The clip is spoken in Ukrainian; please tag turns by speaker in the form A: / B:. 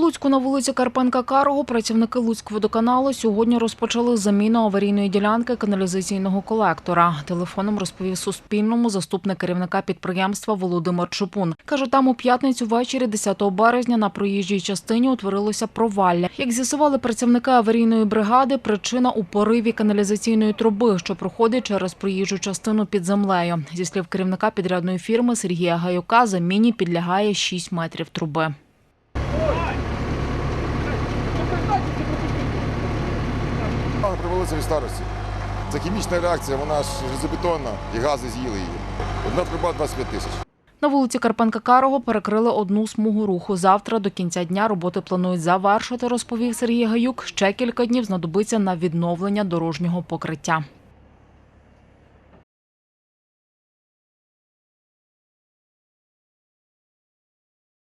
A: Луцьку на вулиці Карпенка Карого працівники Луцькводоканалу сьогодні розпочали заміну аварійної ділянки каналізаційного колектора. Телефоном розповів Суспільному заступник керівника підприємства Володимир Чупун. Каже, там у п'ятницю ввечері 10 березня на проїжджій частині утворилося провалля. Як з'ясували працівники аварійної бригади, причина у пориві каналізаційної труби, що проходить через проїжджу частину під землею. Зі слів керівника підрядної фірми Сергія Гаюка, заміні підлягає 6 метрів труби.
B: Вона привелася від старості. Це хімічна реакція, вона ж железобетонна і гази з'їли її. Одна труба 25 тисяч.
A: На вулиці Карпенка Карого перекрили одну смугу руху. Завтра до кінця дня роботи планують завершити, розповів Сергій Гаюк. Ще кілька днів знадобиться на відновлення дорожнього покриття.